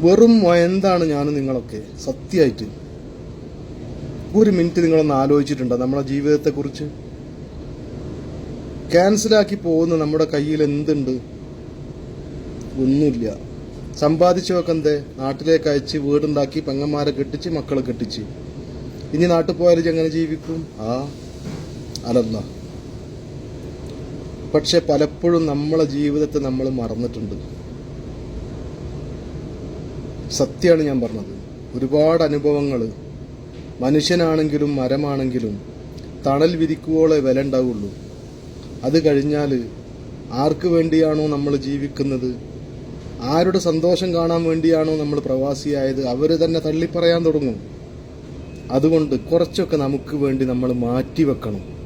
വെറും എന്താണ് ഞാൻ നിങ്ങളൊക്കെ? സത്യമായിട്ട്. ഒരു മിനിറ്റ് നിങ്ങളൊന്ന് ആലോചിച്ചിട്ടുണ്ടോ നമ്മളെ ജീവിതത്തെക്കുറിച്ച്? ക്യാൻസലാക്കി പോകുന്ന നമ്മുടെ കയ്യിൽ എന്തുണ്ട്? ഒന്നുമില്ല. സമ്പാദിച്ചു വെക്കന്തേ നാട്ടിലേക്ക് അയച്ച് വീടുണ്ടാക്കി പെങ്ങന്മാരെ കെട്ടിച്ച് മക്കളെ കെട്ടിച്ച്. ഇനി നാട്ടിൽ പോയാലും എങ്ങനെ ജീവിക്കും? ആ അലന്ന. പക്ഷെ പലപ്പോഴും നമ്മളെ ജീവിതത്തെ നമ്മൾ മറന്നിട്ടുണ്ട്. സത്യമാണ് ഞാൻ പറഞ്ഞത്. ഒരുപാട് അനുഭവങ്ങൾ മനുഷ്യനാണെങ്കിലും മരമാണെങ്കിലും തണൽ വിരിക്കുവോളെ വില ഉണ്ടാവുള്ളൂ. അത് കഴിഞ്ഞാൽ ആർക്ക് വേണ്ടിയാണോ നമ്മൾ ജീവിക്കുന്നത്? ആരുടെ സന്തോഷം കാണാൻ വേണ്ടിയാണോ നമ്മൾ പ്രവാസിയായത്? അവർ തന്നെ തള്ളിപ്പറയാൻ തുടങ്ങും. അതുകൊണ്ട് കുറച്ചൊക്കെ നമുക്ക് വേണ്ടി നമ്മൾ മാറ്റിവെക്കണം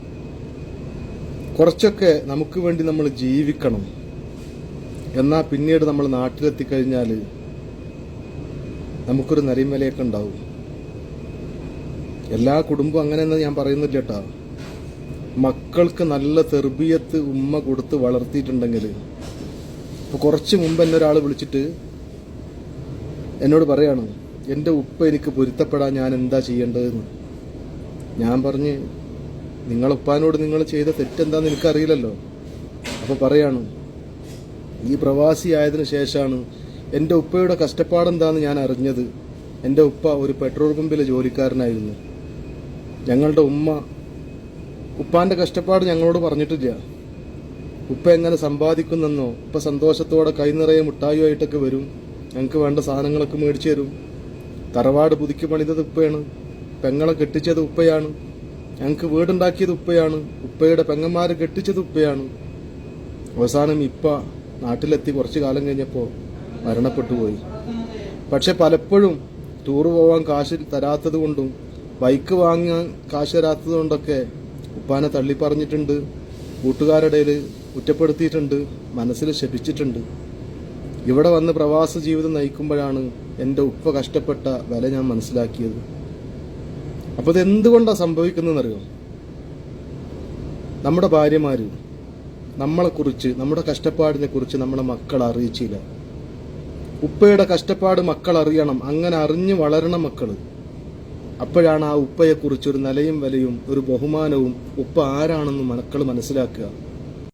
കുറച്ചൊക്കെ നമുക്ക് വേണ്ടി നമ്മൾ ജീവിക്കണം. എന്നാൽ പിന്നീട് നമ്മൾ നാട്ടിലെത്തിക്കഴിഞ്ഞാൽ നമുക്കൊരു നരിമലയൊക്കെ ഉണ്ടാവും. എല്ലാ കുടുംബവും അങ്ങനെയെന്ന് ഞാൻ പറയുന്നില്ല കേട്ടാ. മക്കൾക്ക് നല്ല തെർബിയത്ത് ഉമ്മ കൊടുത്ത് വളർത്തിയിട്ടുണ്ടെങ്കിൽ ഇപ്പോൾ കുറച്ച് മുമ്പ് എന്നെ ഒരാൾ വിളിച്ചിട്ട് എന്നോട് പറയാണ് എന്റെ ഉപ്പ എനിക്ക് പൊരുത്തപ്പെടാൻ ഞാൻ എന്താ ചെയ്യേണ്ടതെന്ന്? ഞാൻ പറഞ്ഞ് നിങ്ങളുപ്പാനോട് നിങ്ങൾ ചെയ്ത തെറ്റെന്താന്ന് എനിക്കറിയില്ലല്ലോ. അപ്പോൾ പറയാണ് ഈ പ്രവാസി ആയതിനു ശേഷമാണ് എന്റെ ഉപ്പയുടെ കഷ്ടപ്പാടെന്താന്ന് ഞാൻ അറിഞ്ഞത് എന്റെ ഉപ്പ ഒരു പെട്രോൾ പമ്പിലെ ജോലിക്കാരനായിരുന്നു. ഞങ്ങളുടെ ഉമ്മ ഉപ്പാന്റെ കഷ്ടപ്പാട് ഞങ്ങളോട് പറഞ്ഞിട്ടില്ല. ഉപ്പ എങ്ങനെ സമ്പാദിക്കുന്നെന്നോ ഉപ്പ സന്തോഷത്തോടെ കൈനിറയെ മുട്ടായുമായിട്ടൊക്കെ വരും. ഞങ്ങൾക്ക് വേണ്ട സാധനങ്ങളൊക്കെ മേടിച്ചു തരും. തറവാട് പുതുക്കി പണിതത് ഉപ്പയാണ്. പെങ്ങളെ കെട്ടിച്ചത് ഉപ്പയാണ്. ഞങ്ങൾക്ക് വീടുണ്ടാക്കിയത് ഉപ്പയാണ്. ഉപ്പയുടെ പെങ്ങന്മാരെ കെട്ടിച്ചത് ഉപ്പയാണ്. അവസാനം ഇപ്പ നാട്ടിലെത്തി കുറച്ചു കാലം കഴിഞ്ഞപ്പോൾ മരണപ്പെട്ടു പോയി പക്ഷെ പലപ്പോഴും ടൂർ പോവാൻ കാശ് തരാത്തത് കൊണ്ടും ബൈക്ക് വാങ്ങാൻ കാശ് തരാത്തത് കൊണ്ടൊക്കെ ഉപ്പാനെ തള്ളി പറഞ്ഞിട്ടുണ്ട് കുറ്റപ്പെടുത്തിയിട്ടുണ്ട് മനസ്സിൽ ശപിച്ചിട്ടുണ്ട്. ഇവിടെ വന്ന് പ്രവാസ ജീവിതം നയിക്കുമ്പോഴാണ് എന്റെ ഉപ്പ കഷ്ടപ്പെട്ട വില ഞാൻ മനസ്സിലാക്കിയത്. അപ്പോൾ ഇത് എന്തുകൊണ്ടാണ് സംഭവിക്കുന്നതെന്നറിയോ? നമ്മുടെ ഭാര്യമാര് നമ്മളെക്കുറിച്ച് നമ്മുടെ കഷ്ടപ്പാടിനെ കുറിച്ച് നമ്മുടെ മക്കൾ അറിയിച്ചില്ല. ഉപ്പയുടെ കഷ്ടപ്പാട് മക്കൾ അറിയണം. അങ്ങനെ അറിഞ്ഞ് വളരണം മക്കൾ അപ്പോഴാണ് ആ ഉപ്പയെക്കുറിച്ച് ഒരു നിലയും വിലയും ഒരു ബഹുമാനവും ഉപ്പ ആരാണെന്ന് മക്കൾ മനസ്സിലാക്കുക.